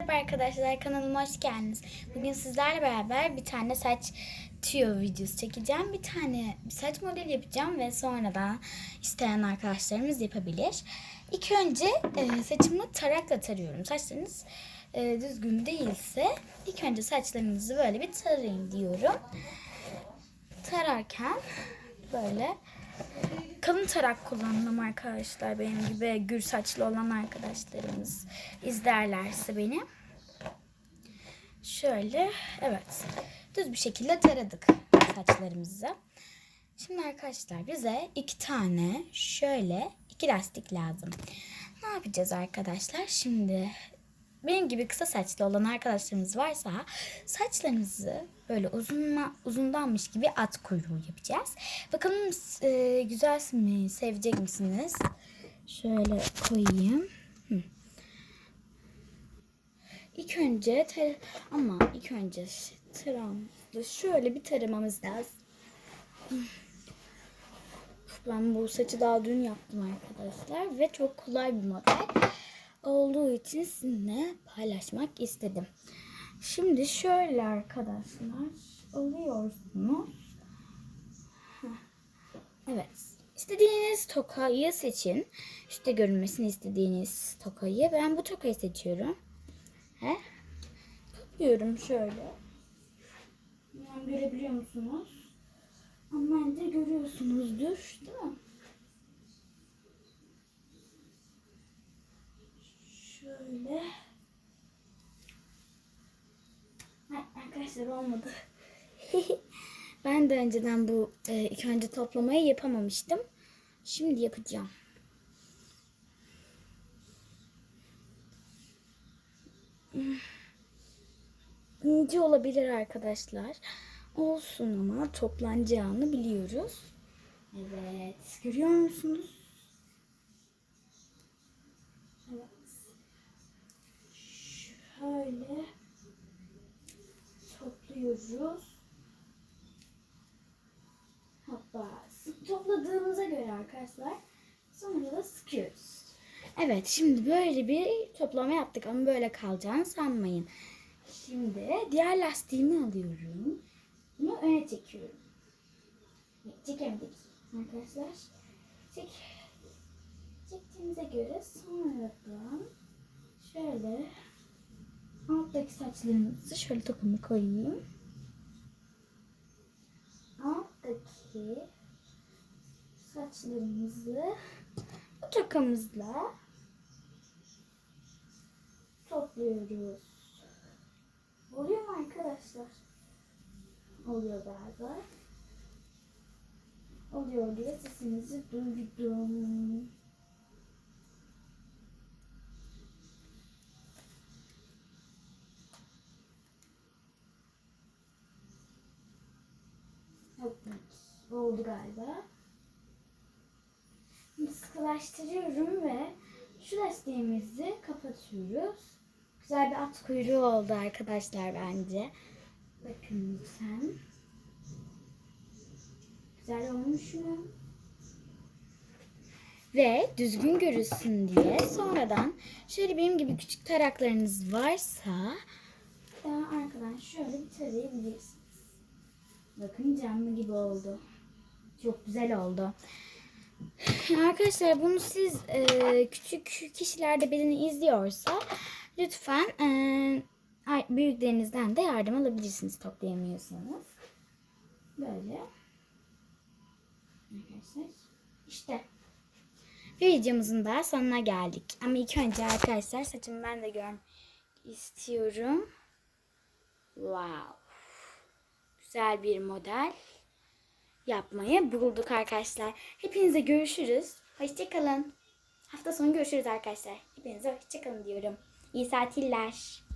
Merhaba arkadaşlar kanalıma hoş geldiniz. Bugün sizlerle beraber bir tane saç tüyo videosu çekeceğim. Bir tane bir saç modeli yapacağım ve sonra da isteyen arkadaşlarımız yapabilir. İlk önce e, saçımı tarakla tarıyorum. Saçlarınız e, düzgün değilse ilk önce saçlarınızı böyle bir tarayın diyorum. Tararken böyle kalın tarak kullandım arkadaşlar benim gibi gür saçlı olan arkadaşlarımız izlerlerse beni. Şöyle evet düz bir şekilde taradık saçlarımızı. Şimdi arkadaşlar bize iki tane şöyle iki lastik lazım. Ne yapacağız arkadaşlar? Şimdi benim gibi kısa saçlı olan arkadaşlarımız varsa saçlarınızı böyle uzunma, uzundanmış gibi at kuyruğu yapacağız. Bakalım e, güzel mi, sevecek misiniz? Şöyle koyayım. İlk önce ama ilk önce taramızı şöyle bir taramamız lazım. Ben bu saçı daha dün yaptım arkadaşlar ve çok kolay bir model olduğu için sizinle paylaşmak istedim. Şimdi şöyle arkadaşlar alıyorsunuz. Evet. İstediğiniz tokayı seçin. İşte görünmesini istediğiniz tokayı. Ben bu tokayı seçiyorum. He? Topluyorum şöyle. Bilmem görebiliyor musunuz? Ama bence görüyorsunuzdur. Değil mi? Şöyle. Ay, arkadaşlar olmadı. ben de önceden bu e, ilk önce toplamayı yapamamıştım. Şimdi yapacağım. İnce olabilir arkadaşlar. Olsun ama toplanacağını biliyoruz. Evet. Görüyor musunuz? Evet. Şöyle topluyoruz. Sık topladığımıza göre arkadaşlar sonra da sıkıyoruz. Evet şimdi böyle bir toplama yaptık ama böyle kalacağını sanmayın. Şimdi diğer lastiğimi alıyorum. Bunu öne çekiyorum. Çekemedik arkadaşlar. Çek. Çektiğimize göre sonradan şöyle alttaki saçlarımızı şöyle topumu koyayım. Alttaki saçlarımızı bu tokamızla topluyoruz. Oluyor mu arkadaşlar? Oluyor galiba. Oluyor diye sesinizi duydum. Evet, oldu galiba. Şimdi sıkılaştırıyorum ve şu lastiğimizi kapatıyoruz. Güzel bir at kuyruğu oldu arkadaşlar bence. Bakın lütfen. Güzel olmuş mu? Ve düzgün görünsün diye sonradan şöyle benim gibi küçük taraklarınız varsa daha arkadan şöyle bir tarayabilirsiniz. Bakın canlı gibi oldu. Çok güzel oldu. Arkadaşlar bunu siz e, küçük kişiler de beni izliyorsa lütfen e, büyüklerinizden de yardım alabilirsiniz toplayamıyorsanız. Böyle. Arkadaşlar işte videomuzun daha sonuna geldik. Ama ilk önce arkadaşlar saçımı ben de görmek istiyorum. Wow. Güzel bir model yapmayı bulduk arkadaşlar. Hepinize görüşürüz. Hoşçakalın. Hafta sonu görüşürüz arkadaşlar. Hepinize hoşçakalın diyorum. İyi tatiller.